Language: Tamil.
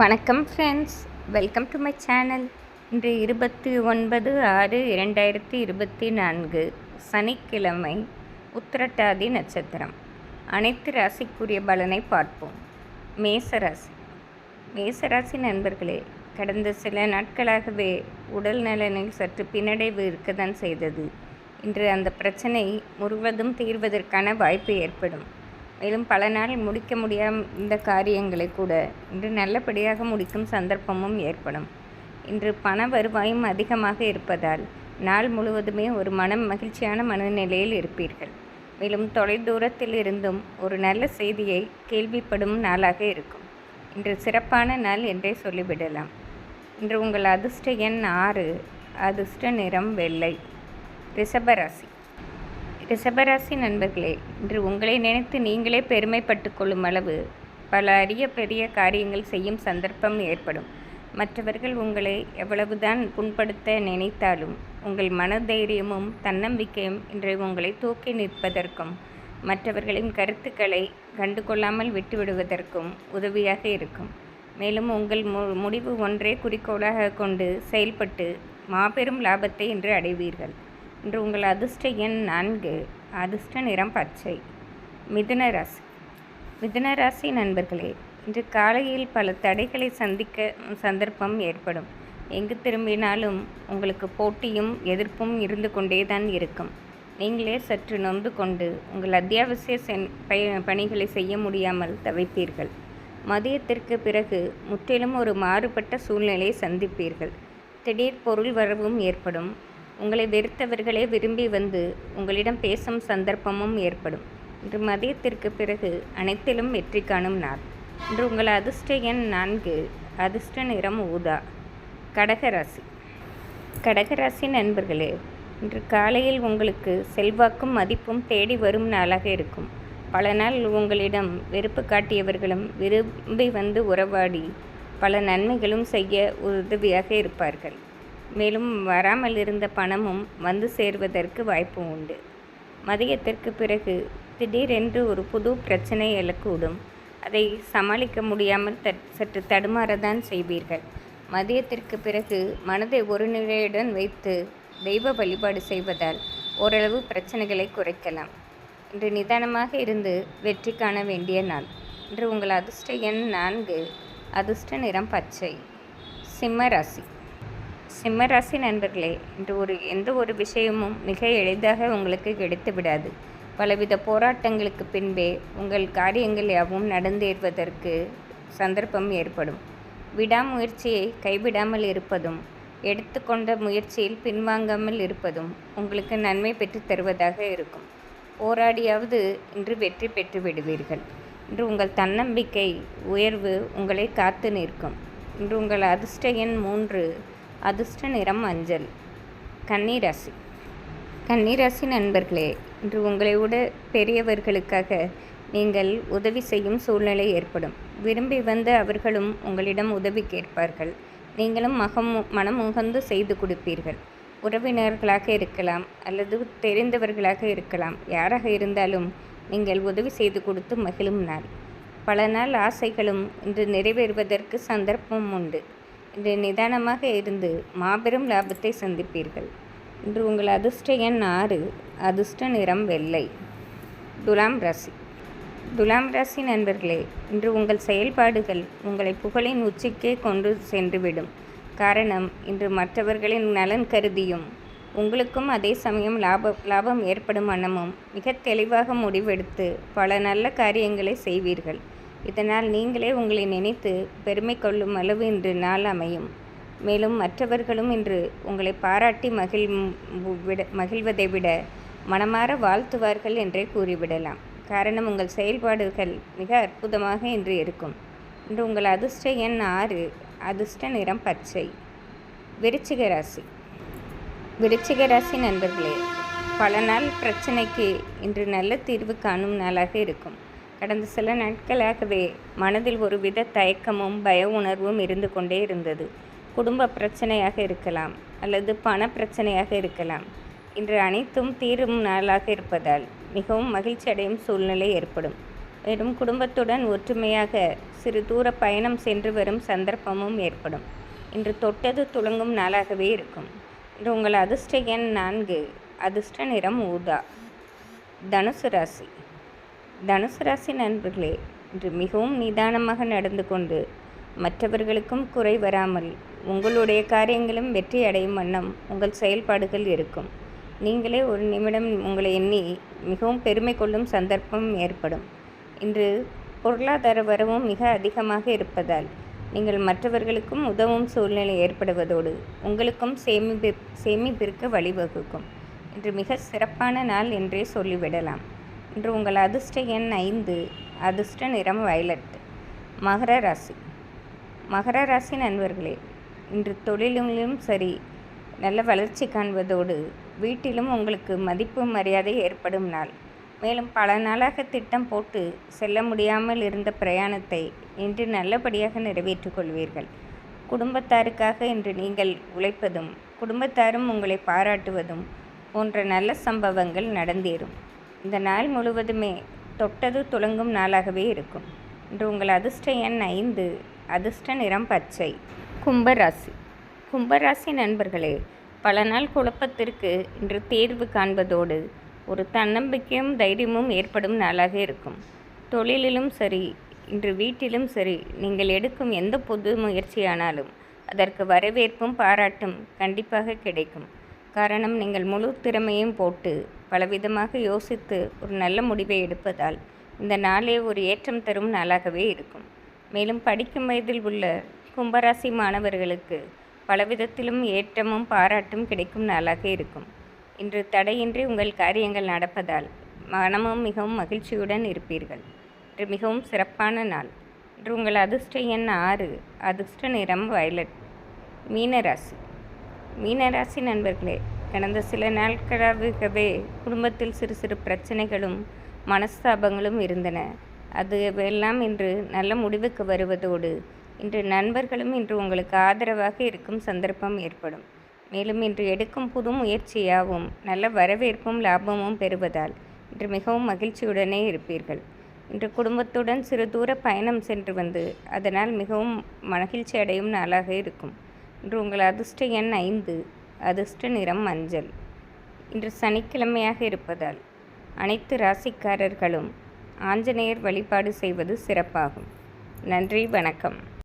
வணக்கம் friends welcome to my channel இன்று இருபத்தி ஒன்பது ஆறு இரண்டாயிரத்தி இருபத்தி நான்கு சனிக்கிழமை உத்திரட்டாதி நட்சத்திரம். அனைத்து ராசிக்குரிய பலனை பார்ப்போம். மேசராசி மேசராசி நண்பர்களே கடந்த சில நாட்களாகவே உடல் நலனில் சற்று பின்னடைவு இருக்கத்தான் செய்தது. இன்று அந்த பிரச்சனை முழுவதும் தீர்வதற்கான வாய்ப்பு ஏற்படும். மேலும் பல நாள் முடிக்க முடியாம இந்த காரியங்களை கூட இன்று நல்லபடியாக முடிக்கும் சந்தர்ப்பமும் ஏற்படும். இன்று பண வருவாயும் அதிகமாக இருப்பதால் நாள் முழுவதுமே ஒரு மனம் மகிழ்ச்சியான மனநிலையில் இருப்பீர்கள். மேலும் தொலைதூரத்தில் இருந்தும் ஒரு நல்ல செய்தியை கேள்விப்படும் நாளாக இருக்கும். இன்று சிறப்பான நாள் என்றே சொல்லிவிடலாம். இன்று உங்கள் அதிர்ஷ்ட எண் ஆறு அதிர்ஷ்ட நிறம் வெள்ளை ரிஷபராசி ரிஷபராசி நண்பர்களே இன்று உங்களை நினைத்து நீங்களே பெருமைப்பட்டு கொள்ளும் அளவு பல அரிய பெரிய காரியங்கள் செய்யும் சந்தர்ப்பம் ஏற்படும். மற்றவர்கள் உங்களை எவ்வளவுதான் புண்படுத்த நினைத்தாலும் உங்கள் மனதைரியமும் தன்னம்பிக்கையும் இன்று உங்களை தூக்கி நிற்பதற்கும் மற்றவர்களின் கருத்துக்களை கண்டுகொள்ளாமல் விட்டுவிடுவதற்கும் உதவியாக இருக்கும். மேலும் உங்கள் மு முடிவு ஒன்றே குறிக்கோளாக கொண்டு செயல்பட்டு மாபெரும் லாபத்தை இன்று அடைவீர்கள். இன்று உங்கள் அதிர்ஷ்ட எண் நான்கு. அதிர்ஷ்ட நிறம் பச்சை. மிதுன ராசி. மிதுன ராசி நண்பர்களே இன்று காலையில் பல தடைகளை சந்திக்க சந்தர்ப்பம் ஏற்படும். எங்கு திரும்பினாலும் உங்களுக்கு போட்டியும் எதிர்ப்பும் இருந்து கொண்டே தான் இருக்கும். நீங்களே சற்று நொந்து கொண்டு உங்கள் அத்தியாவசிய சென் பணிகளை செய்ய முடியாமல் தவிப்பீர்கள். மதியத்திற்கு பிறகு முற்றிலும் ஒரு மாறுபட்ட சூழ்நிலையை சந்திப்பீர்கள். திடீர் பொருள் வரவும் ஏற்படும். உங்களை வெறுத்தவர்களே விரும்பி வந்து உங்களிடம் பேசும் சந்தர்ப்பமும் ஏற்படும். இன்று மதியத்திற்கு பிறகு அனைத்திலும் வெற்றி காணும் நாள். இன்று உங்கள் அதிர்ஷ்ட எண் நான்கு அதிர்ஷ்ட நிறம் ஊதா. கடகராசி கடகராசி நண்பர்களே இன்று காலையில் உங்களுக்கு செல்வாக்கும் மதிப்பும் தேடி வரும் நாளாக இருக்கும். பல நாள் உங்களிடம் வெறுப்பு காட்டியவர்களும் விரும்பி வந்து உறவாடி பல நன்மைகளும் செய்ய உதவியாக இருப்பார்கள். மேலும் வராமல் இருந்த பணமும் வந்து சேர்வதற்கு வாய்ப்பு உண்டு. மதியத்திற்கு பிறகு திடீரென்று ஒரு புது பிரச்சனை எழக்கூடும். அதை சமாளிக்க முடியாமல் த சற்று தடுமாறதான் செய்வீர்கள். மதியத்திற்கு பிறகு மனதை ஒரு நிலையுடன் வைத்து தெய்வ வழிபாடு செய்வதால் ஓரளவு பிரச்சனைகளை குறைக்கலாம். இன்று நிதானமாக இருந்து வெற்றி காண வேண்டிய நாள். இன்று உங்கள் அதிர்ஷ்ட எண் நான்கு அதிர்ஷ்ட நிறம் பச்சை சிம்ம ராசி. சிம்மராசி நண்பர்களே இன்று ஒரு எந்த ஒரு விஷயமும் மிக எளிதாக உங்களுக்கு கிடைத்து விடாது. பலவித போராட்டங்களுக்கு பின்பே உங்கள் காரியங்கள் யாவும் நடந்தேறுவதற்கு சந்தர்ப்பம் ஏற்படும். விடாமுயற்சியை கைவிடாமல் இருப்பதும் எடுத்துக்கொண்ட முயற்சியில் பின்வாங்காமல் இருப்பதும் உங்களுக்கு நன்மை பெற்று தருவதாக இருக்கும். போராடியாவது இன்று வெற்றி பெற்று விடுவீர்கள். இன்று உங்கள் தன்னம்பிக்கை உயர்வு உங்களை காத்து நிற்கும். இன்று உங்கள் அதிர்ஷ்ட எண் மூன்று அதிர்ஷ்ட நிறம் மஞ்சள் கன்னிராசி. கன்னிராசி நண்பர்களே இன்று உங்களை விட பெரியவர்களுக்காக நீங்கள் உதவி செய்யும் சூழ்நிலை ஏற்படும். விரும்பி வந்து அவர்களும் உங்களிடம் உதவி கேட்பார்கள். நீங்களும் மகம் மனமுகந்து செய்து கொடுப்பீர்கள். உறவினர்களாக இருக்கலாம் அல்லது தெரிந்தவர்களாக இருக்கலாம். யாராக இருந்தாலும் நீங்கள் உதவி செய்து கொடுத்து மகிழும் நாள். பல நாள் ஆசைகளும் இன்று நிறைவேறுவதற்கு சந்தர்ப்பம் உண்டு. இன்று நிதானமாக இருந்து மாபெரும் லாபத்தை சந்திப்பீர்கள். இன்று உங்கள் அதிர்ஷ்ட எண் ஆறு அதிர்ஷ்ட நிறம் வெள்ளை. துலாம் ராசி. துலாம் ராசி நண்பர்களே இன்று உங்கள் செயல்பாடுகள் உங்களை புகழின் உச்சிக்கே கொண்டு சென்றுவிடும். காரணம் இன்று மற்றவர்களின் நலன் கருதியும். உங்களுக்கும் அதே சமயம் லாப லாபம் ஏற்படும் வண்ணமும் மிக தெளிவாக முடிவெடுத்து பல நல்ல காரியங்களை செய்வீர்கள். இதனால் நீங்களே உங்களை நினைத்து பெருமை கொள்ளும் அளவு இன்று நாள் அமையும். மேலும் மற்றவர்களும் இன்று உங்களை பாராட்டி மகிழ் விட மகிழ்வதை விட மனமாற வாழ்த்துவார்கள் என்றே கூறிவிடலாம். காரணம் உங்கள் செயல்பாடுகள் மிக அற்புதமாக இன்று இருக்கும். இன்று உங்கள் அதிர்ஷ்ட எண் ஆறு அதிர்ஷ்ட நிறம் பச்சை. விருச்சிக ராசி. விருச்சிக ராசி நண்பர்களே பல நாள் பிரச்சனைக்கு இன்று நல்ல தீர்வு காணும் நாளாக இருக்கும். கடந்த சில நாட்களாகவே மனதில் ஒரு வித தயக்கமும் பய உணர்வும் இருந்து கொண்டே இருந்தது. குடும்ப பிரச்சனையாக இருக்கலாம் அல்லது பண பிரச்சனையாக இருக்கலாம். இன்று அனைத்தும் தீரும் நாளாக இருப்பதால் மிகவும் மகிழ்ச்சி அடையும் சூழ்நிலை ஏற்படும். மேலும் குடும்பத்துடன் ஒற்றுமையாக சிறு தூர பயணம் சென்று வரும் சந்தர்ப்பமும் ஏற்படும். இன்று தொட்டது துளங்கும் நாளாகவே இருக்கும். இன்று உங்கள் அதிர்ஷ்ட எண் நான்கு அதிர்ஷ்ட நிறம் ஊதா. தனுசு ராசி. தனுசு ராசி நண்பர்களே இன்று மிகவும் நிதானமாக நடந்து கொண்டு மற்றவர்களுக்கும் குறை வராமல் உங்களுடைய காரியங்களும் வெற்றி அடையும் வண்ணம் உங்கள் செயல்பாடுகள் இருக்கும். நீங்களே ஒரு நிமிடம் உங்களை எண்ணி மிகவும் பெருமை கொள்ளும் சந்தர்ப்பம் ஏற்படும். இன்று பொருளாதார வரவும் மிக அதிகமாக இருப்பதால் நீங்கள் மற்றவர்களுக்கும் உதவும் சூழ்நிலை ஏற்படுவதோடு உங்களுக்கும் சேமிப்பு சேமிப்பிற்கு வழிவகுக்கும். இன்று மிக சிறப்பான நாள் என்றே சொல்லிவிடலாம். இன்று உங்கள் அதிர்ஷ்ட எண் ஐந்து. அதிர்ஷ்ட நிறம் வயலட் மகர ராசி. மகர ராசி நண்பர்களே இன்று தொழிலிலும் சரி நல்ல வளர்ச்சி காண்பதோடு வீட்டிலும் உங்களுக்கு மதிப்பு மரியாதை ஏற்படும் நாள். மேலும் பல நாளாக திட்டம் போட்டு செல்ல முடியாமல் இருந்த பிரயாணத்தை இன்று நல்லபடியாக நிறைவேற்றிக் கொள்வீர்கள். குடும்பத்தாருக்காக இன்று நீங்கள் உழைப்பதும் குடும்பத்தாரும் உங்களை பாராட்டுவதும் போன்ற நல்ல சம்பவங்கள் நடந்தேறும். இந்த நாள் முழுவதுமே தொட்டது துளங்கும் நாளாகவே இருக்கும். இன்று உங்கள் அதிர்ஷ்ட எண் ஐந்து அதிர்ஷ்ட நிறம் பச்சை. கும்பராசி. கும்பராசி நண்பர்களே பல நாள் குழப்பத்திற்கு இன்று தேர்வு காண்பதோடு ஒரு தன்னம்பிக்கையும் தைரியமும் ஏற்படும் நாளாக இருக்கும். தொழிலிலும் சரி இன்று வீட்டிலும் சரி நீங்கள் எடுக்கும் எந்த பொது முயற்சியானாலும் அதற்கு வரவேற்பும் பாராட்டும் கண்டிப்பாக கிடைக்கும். காரணம் நீங்கள் முழு திறமையும் போட்டு பலவிதமாக யோசித்து ஒரு நல்ல முடிவை எடுப்பதால் இந்த நாளே ஒரு ஏற்றம் தரும் நாளாகவே இருக்கும். மேலும் படிக்கும் வயதில் உள்ள கும்பராசி மாணவர்களுக்கு பலவிதத்திலும் ஏற்றமும் பாராட்டும் கிடைக்கும் நாளாக இருக்கும். இன்று தடையின்றி உங்கள் காரியங்கள் நடப்பதால் மனமும் மிகவும் மகிழ்ச்சியுடன் இருப்பீர்கள். இன்று மிகவும் சிறப்பான நாள். இன்று உங்கள் அதிர்ஷ்ட எண் ஆறு அதிர்ஷ்ட நிறம் வயலட் மீனராசி. மீனராசி நண்பர்களே கடந்த சில நாட்களாகவே குடும்பத்தில் சிறு சிறு பிரச்சனைகளும் மனஸ்தாபங்களும் இருந்தன. அது எல்லாம் இன்று நல்ல முடிவுக்கு வருவதோடு இன்று நண்பர்களும் இன்று உங்களுக்கு ஆதரவாக இருக்கும் சந்தர்ப்பம் ஏற்படும். மேலும் இன்று எடுக்கும் புது முயற்சியாகவும் நல்ல வரவேற்பும் லாபமும் பெறுவதால் இன்று மிகவும் மகிழ்ச்சியுடனே இருப்பீர்கள். இன்று குடும்பத்துடன் சிறு தூர பயணம் சென்று வந்து அதனால் மிகவும் மகிழ்ச்சி அடையும் நாளாக இருக்கும். இன்று உங்கள் அதிர்ஷ்ட எண் ஐந்து அதிர்ஷ்ட நிறம் மஞ்சள். இன்று சனிக்கிழமையாக இருப்பதால் அனைத்து ராசிக்காரர்களும் ஆஞ்சநேயர் வழிபாடு செய்வது சிறப்பாகும். நன்றி வணக்கம்.